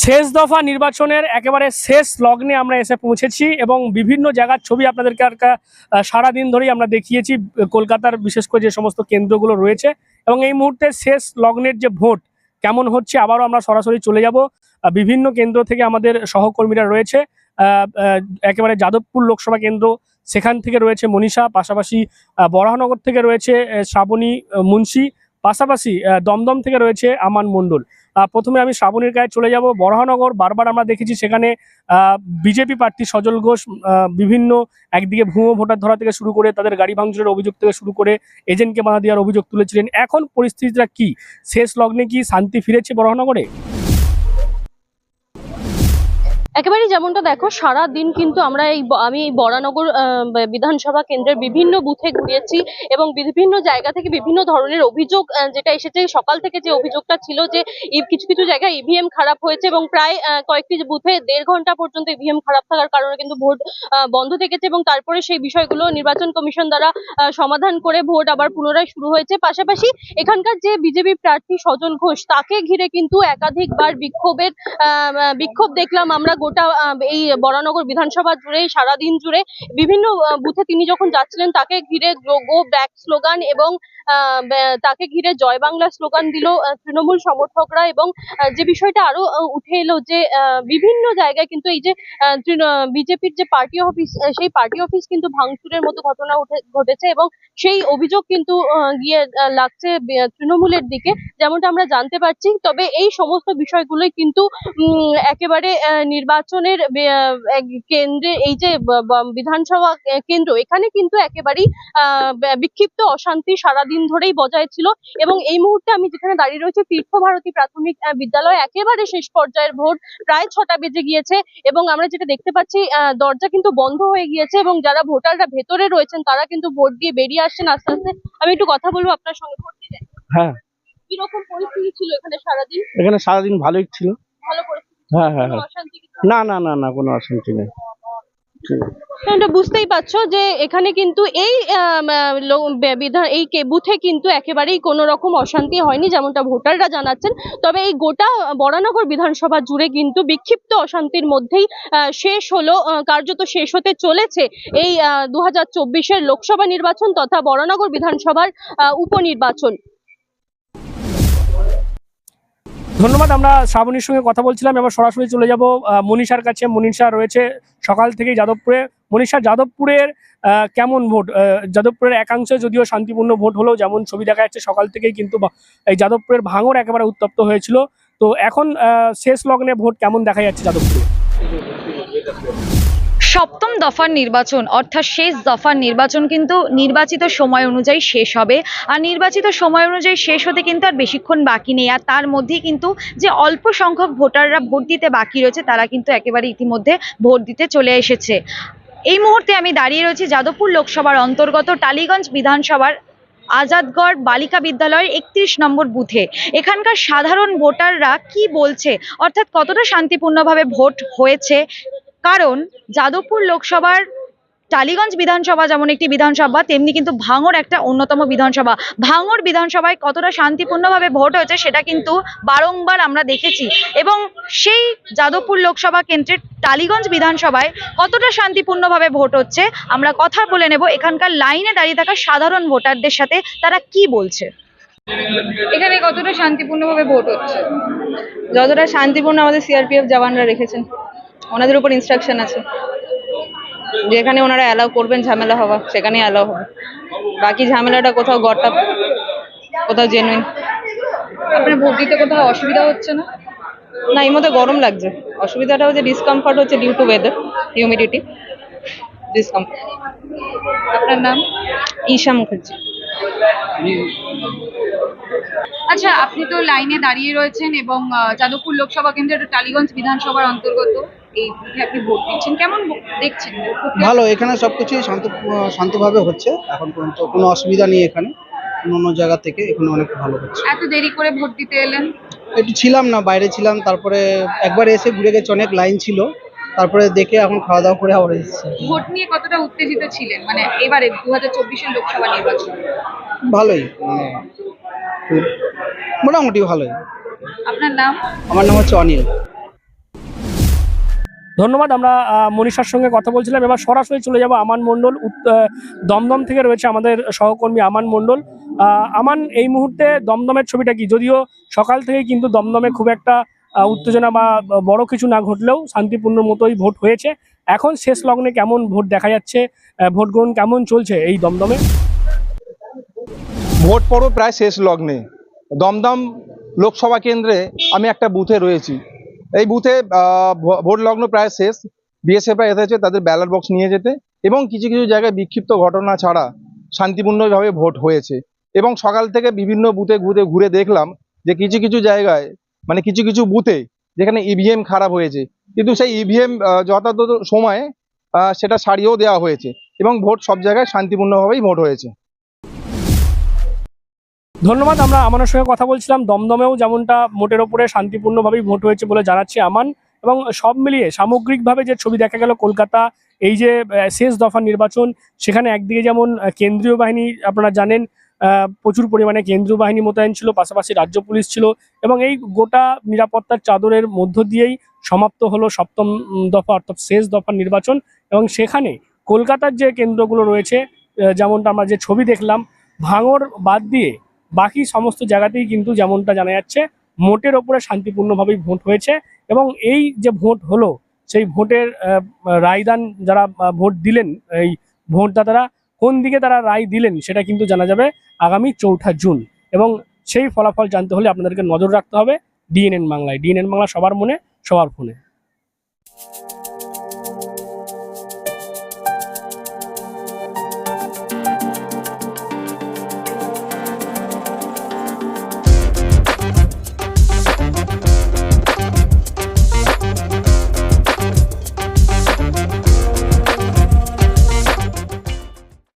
শেষ দফা নির্বাচনের একেবারে শেষ লগ্নে আমরা এসে পৌঁছেছি এবং বিভিন্ন জায়গার ছবি আপনাদেরকে আর সারাদিন ধরেই আমরা দেখিয়েছি, কলকাতার বিশেষ করে যে সমস্ত কেন্দ্রগুলো রয়েছে এবং এই মুহূর্তে শেষ লগ্নের যে ভোট কেমন হচ্ছে আবারও আমরা সরাসরি চলে যাব। বিভিন্ন কেন্দ্র থেকে আমাদের সহকর্মীরা রয়েছে একেবারে যাদবপুর লোকসভা কেন্দ্র সেখান থেকে রয়েছে মনীষা, পাশাপাশি বরাহনগর থেকে রয়েছে শ্রাবণী মুন্সি, পাশাপাশি দমদম থেকে রয়েছে আমান মণ্ডল। প্রথমে আমি শ্রাবণীর গায়ে চলে যাব। বরাহনগর বারবার আমরা দেখেছি সেখানে বিজেপি প্রার্থী সজল ঘোষ বিভিন্ন একদিকে ভুয়ো ভোটার ধরা থেকে শুরু করে তাদের গাড়ি ভাঙচুরের অভিযোগ থেকে শুরু করে এজেন্টকে বাধা দেওয়ার অভিযোগ তুলেছিলেন। এখন পরিস্থিতিটা কি? শেষ লগ্নে কি শান্তি ফিরেছে বরাহনগরে একেবারেই যেমনটা দেখো সারা দিন কিন্তু আমরা এই আমি এই বরানগর বিধানসভা কেন্দ্রের বিভিন্ন বুথে ঘুরেছি এবং বিভিন্ন জায়গা থেকে বিভিন্ন ধরনের অভিযোগ যেটা এসেছে, সকাল থেকে যে অভিযোগটা ছিল যে কিছু কিছু জায়গায় ইভিএম খারাপ হয়েছে এবং প্রায় কয়েকটি বুথে দেড় ঘণ্টা পর্যন্ত ইভিএম খারাপ থাকার কারণে কিন্তু ভোট বন্ধ থেকেছে এবং তারপরে সেই বিষয়গুলো নির্বাচন কমিশন দ্বারা সমাধান করে ভোট আবার পুনরায় শুরু হয়েছে। পাশাপাশি এখানকার যে বিজেপি প্রার্থী সজল ঘোষ, তাকে ঘিরে কিন্তু একাধিকবার বিক্ষোভের বিক্ষোভ দেখলাম আমরা গোটা এই বরানগর বিধানসভা জুড়ে সারাদিন জুড়ে বিভিন্ন বুথে তিনি যখন যাচ্ছিলেন তাকে ঘিরে গো ব্যাক স্লোগান এবং তাকে ঘিরে জয় বাংলা স্লোগান দিল তৃণমূল সমর্থকরা এবং যে বিষয়টা আরও উঠে এলো যে বিভিন্ন জায়গায় কিন্তু এই যে বিজেপির যে পার্টি অফিস সেই পার্টি অফিস কিন্তু ভাঙচুরের মতো ঘটনা উঠে ঘটেছে এবং সেই অভিযোগ কিন্তু গিয়ে লাগছে তৃণমূলের দিকে যেমনটা আমরা জানতে পারছি। তবে এই সমস্ত বিষয়গুলোই কিন্তু একেবারে আহ, নির্বাচনের কেন্দ্রে এই যে বিধানসভা কেন্দ্র এখানে কিন্তু একেবারেই আহ, বিক্ষিপ্ত অশান্তি সারাদিন ধরেই বজায় ছিল এবং এই মুহূর্তে আমি যেখানে দাঁড়িয়ে রয়েছে তীর্থভারতী প্রাথমিক বিদ্যালয় একেবারে শেষ পর্যায়ের ভোট প্রায় ছটা বেজে গিয়েছে এবং আমরা যেটা দেখতে পাচ্ছি দরজা কিন্তু বন্ধ হয়ে গিয়েছে এবং যারা ভোটাররা ভেতরে রয়েছেন তারা কিন্তু ভোট দিয়ে বেরিয়ে আসছেন আস্তে আস্তে। আমি একটু কথা বলব আপনার সঙ্গে ভোট দিতে হ্যাঁ। কীরকম পরিস্থিতি ছিল এখানে সারাদিন? এখানে সারাদিন ভালোই ছিল। ভালো? হ্যাঁ হ্যাঁ হ্যাঁ। না না না না কোনো অশান্তি নেই। তোমরা বুঝতেই পারছ যে এখানে কিন্তু এই বিধান এই বুথে কিন্তু একেবারেই কোনো রকম অশান্তি হয়নি যেমনটা ভোটাররা জানাচ্ছেন। তবে এই গোটা বরানগর বিধানসভা জুড়ে কিন্তু বিক্ষিপ্ত অশান্তির মধ্যেই শেষ হলো কার্যত শেষ হতে চলেছে এই দু হাজার চব্বিশের লোকসভা নির্বাচন তথা বরানগর বিধানসভার উপনির্বাচন। ধন্যবাদ, আমরা শ্রাবণীর সঙ্গে কথা বলছিলাম, এবার সরাসরি চলে যাব মনীষার কাছে। মনীষা রয়েছে সকাল থেকেই যাদবপুরে। মনীষা, যাদবপুরের কেমন ভোট? যাদবপুরের একাংশে যদিও শান্তিপূর্ণ ভোট হলো যেমন ছবি দেখা যাচ্ছে, সকাল থেকেই কিন্তু এই যাদবপুরের ভাঙর একেবারে উত্তপ্ত হয়েছিল। তো এখন শেষ লগ্নে ভোট কেমন দেখা যাচ্ছে যাদবপুরে? সপ্তম দফার নির্বাচন, অর্থাৎ শেষ দফার নির্বাচন কিন্তু নির্বাচিত সময় অনুযায়ী শেষ হবে। আর নির্বাচিত সময় অনুযায়ী শেষ হতে কিন্তু আর বেশিক্ষণ বাকি নেই। আর তার মধ্যেই কিন্তু যে অল্প সংখ্যক ভোটাররা ভোট দিতে বাকি রয়েছে, তারা কিন্তু একেবারে ইতিমধ্যে ভোট দিতে চলে এসেছে। এই মুহূর্তে আমি দাঁড়িয়ে রয়েছি যাদবপুর লোকসভার অন্তর্গত টালিগঞ্জ বিধানসভার আজাদগড় বালিকা বিদ্যালয়ের একত্রিশ নম্বর বুথে। এখানকার সাধারণ ভোটাররা কি বলছে? অর্থাৎ কতটা শান্তিপূর্ণভাবে ভোট হয়েছে? কারণ যাদবপুর লোকসভার টালিগঞ্জ বিধানসভা যেমন একটি বিধানসভা তেমনি কিন্তু ভাঙর একটা অন্যতম বিধানসভা। ভাঙর বিধানসভায় কতটা শান্তিপূর্ণভাবে ভোট হয়েছে সেটা কিন্তু বারংবার আমরা দেখেছি। এবং সেই যাদবপুর লোকসভা কেন্দ্রের টালিগঞ্জ বিধানসভায় কতটা শান্তিপূর্ণভাবে ভোট হচ্ছে আমরা কথা বলে নেব। এখানকার লাইনে দাঁড়িয়ে থাকা সাধারণ ভোটারদের সাথে তারা কি বলছে? এখানে কতটা শান্তিপূর্ণভাবে ভোট হচ্ছে? যতটা শান্তিপূর্ণ আমাদের সিআরপিএফ জওয়ানরা রেখেছেন। ওনাদের উপর ইনস্ট্রাকশন আছে। যেখানে ওনারা অ্যালাউ করবেন ঝামেলা হওয়া সেখানে অ্যালাউ হবে। বাকি ঝামেলাটা কোথাও গড়টা কোথাও জেনুইন আপনার ভোট দিতে কোথাও অসুবিধা হচ্ছে না? না এই মধ্যে গরম লাগছে। অসুবিধাটা হচ্ছে ডিসকমফর্ট হচ্ছে due to weather humidity discomfort আপনার নাম? ঈশা মুখার্জি। আচ্ছা আপনি তো লাইনে দাঁড়িয়ে রয়েছেন এবং যাদবপুর লোকসভা কেন্দ্রের টালিগঞ্জ বিধানসভার অন্তর্গত। এই আপনি ভোট দিচ্ছেন? কেমন দেখছেন? ভালো এখানে সবকিছুই শান্ত শান্তভাবে হচ্ছে। এখন পর্যন্ত কোনো অসুবিধা নেই এখানে। অন্য অন্য জায়গা থেকে এখানে অনেক ভালো হচ্ছে। এত দেরি করে ভোট দিতে এলেন? একটু ছিলাম না বাইরে ছিলাম। তারপরে একবার এসে ঘুরে গেছে অনেক লাইন ছিল। তারপরে দেখে এখন খাওয়া দাওয়া করে আবার এসেছি। ভোট নিয়ে কতটা উত্তেজিত ছিলেন? মানে এবারে দু হাজার চব্বিশের লোকসভা নির্বাচন। ভালোই মানে মোটামুটি ভালোই। আপনার নাম? আমার নাম হচ্ছে অনিল। ধন্যবাদ, আমরা মনীষার সঙ্গে কথা বলছিলাম। এবার সরাসরি চলে যাব আমান মণ্ডল দমদম থেকে রয়েছে আমাদের সহকর্মী আমান মণ্ডল। আমান, এই মুহূর্তে দমদমের ছবিটা কি? যদিও সকাল থেকে কিন্তু দমদমে খুব একটা উত্তেজনা বা বড় কিছু না ঘটলেও শান্তিপূর্ণ মতোই ভোট হয়েছে। এখন শেষ লগ্নে কেমন ভোট দেখা যাচ্ছে? ভোট গ্রহণ কেমন চলছে এই দমদমে? ভোট পর্ব প্রায় শেষ লগ্নে। দমদম লোকসভা কেন্দ্রে আমি একটা বুথে রয়েছি। এই বুথে ভোট লগ্ন প্রায় শেষ। বিএসএফ বিএসএফরা এসেছে, তাদের ব্যালট বক্স নিয়ে যেতে। এবং কিছু কিছু জায়গায় বিক্ষিপ্ত ঘটনা ছাড়া শান্তিপূর্ণভাবে ভোট হয়েছে। এবং সকাল থেকে বিভিন্ন বুথে ঘুরে ঘুরে দেখলাম যে কিছু কিছু জায়গায় মানে কিছু কিছু বুথে যেখানে ইভিএম খারাপ হয়েছে। কিন্তু সেই ইভিএম যথাযথ সময়ে সেটা সারিয়েও দেওয়া হয়েছে। এবং ভোট সব জায়গায় শান্তিপূর্ণভাবেই ভোট হয়েছে। ধন্যবাদ, আমরা আমানের সঙ্গে কথা বলছিলাম। দমদমেও যেমনটা ভোটের ওপরে শান্তিপূর্ণভাবেই ভোট হয়েছে বলে জানাচ্ছি আমান। এবং সব মিলিয়ে সামগ্রিকভাবে যে ছবি দেখা গেল কলকাতা, এই যে শেষ দফা নির্বাচন, সেখানে একদিকে যেমন কেন্দ্রীয় বাহিনী, আপনারা জানেন প্রচুর পরিমাণে কেন্দ্রীয় বাহিনী মোতায়েন ছিল, পাশাপাশি রাজ্য পুলিশ ছিল, এবং এই গোটা নিরাপত্তার চাদরের মধ্য দিয়েই সমাপ্ত হলো সপ্তম দফা, অর্থাৎ শেষ দফার নির্বাচন। এবং সেখানে কলকাতার যে কেন্দ্রগুলো রয়েছে যেমনটা আমরা যে ছবি দেখলাম ভাঙর বাদ দিয়ে বাকি সমস্ত জায়গাতেই কিন্তু যেমনটা জানা যাচ্ছে মোটের ওপরে শান্তিপূর্ণভাবেই ভোট হয়েছে এবং এই যে ভোট হলো, সেই ভোটের রায়দান যারা ভোট দিলেন, এই ভোটদাতারা কোন দিকে তারা রায় দিলেন সেটা কিন্তু জানা যাবে আগামী চৌঠা জুন এবং সেই ফলাফল জানতে হলে আপনাদেরকে নজর রাখতে হবে, ডিএনএন বাংলায়। ডিএনএন বাংলা সবার মনে, সবার ফোনে।